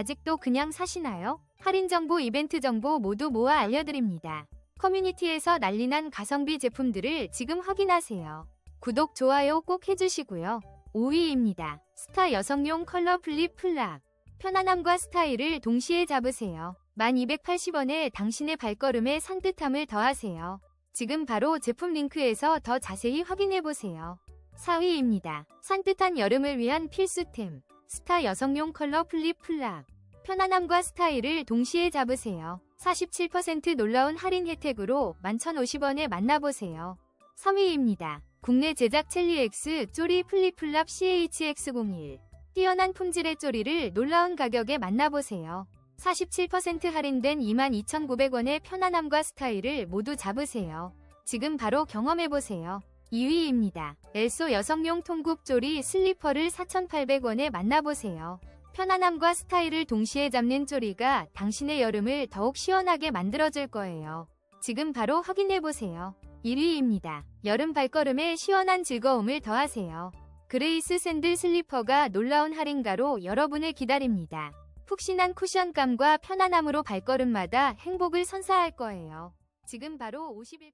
아직도 그냥 사시나요? 할인 정보, 이벤트 정보 모두 모아 알려드립니다. 커뮤니티에서 난리난 가성비 제품들을 지금 확인하세요. 구독, 좋아요 꼭 해주시고요. 5위입니다. 스타 여성용 컬러 플립 플락. 편안함과 스타일을 동시에 잡으세요. 1280원에 당신의 발걸음에 산뜻함을 더하세요. 지금 바로 제품 링크에서 더 자세히 확인해보세요. 4위입니다. 산뜻한 여름을 위한 필수템. 스타 여성용 컬러 플립 플락. 편안함과 스타일을 동시에 잡으세요. 47% 놀라운 할인 혜택으로 11,050원에 만나보세요. 3위입니다. 국내 제작 첼리엑스 쪼리 플립플랍 CHX01. 뛰어난 품질의 쪼리를 놀라운 가격에 만나보세요. 47% 할인된 22,900원의 편안함과 스타일을 모두 잡으세요. 지금 바로 경험해보세요. 2위입니다. 엘소 여성용 통굽 쪼리 슬리퍼를 4,800원에 만나보세요. 편안함과 스타일을 동시에 잡는 쪼리가 당신의 여름을 더욱 시원하게 만들어줄 거예요. 지금 바로 확인해보세요. 1위입니다. 여름 발걸음에 시원한 즐거움을 더하세요. 그레이스 샌들 슬리퍼가 놀라운 할인가로 여러분을 기다립니다. 푹신한 쿠션감과 편안함으로 발걸음마다 행복을 선사할 거예요. 지금 바로 51%